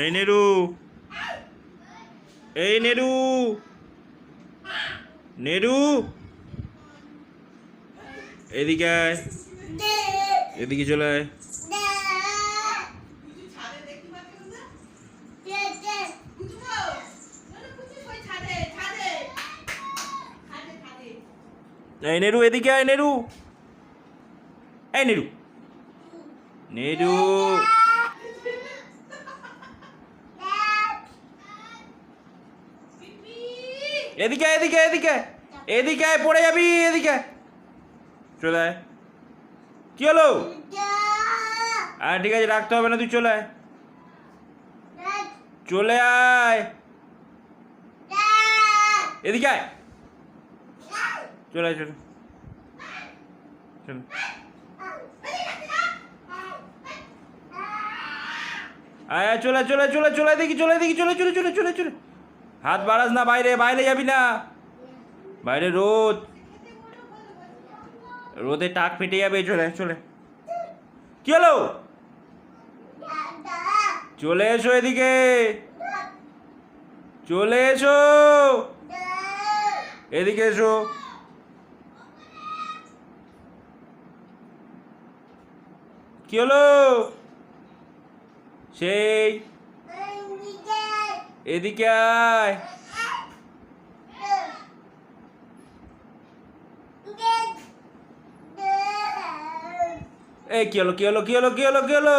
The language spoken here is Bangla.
এই নেরু। এই নেরু। নেরু। এদিকে আয়। এদিকে চলে আয়। এই নেরু, এদিকে আয় নেরু। এই নেরু। নেরু। এদিকে এদিকে এদিকে এদিকে আয়, পড়ে যাবি এদিকে চলে আয় কি হলো আর ঠিক আছে রাখতে হবে না তুই চলে আয় চলে আয় এদিকে আয় চলে আয় চলে চলে আয়, চলে চলে চলে চলে দেখি চলে দেখি চলে চলে চলে চলে চলে হাত বাড়াস না বাইরে বাইরে যাবি না। বাইরে রোদ। রোদে টাক ফেটে যাবে, চলে চলে। কি হলো? চলে এসো এদিকে। চলে এসো। এদিকে এসো। কি হলো? সেই এদিকে আয়। এই কি হলো কি হলো কি হলো কি হলো? কি হলো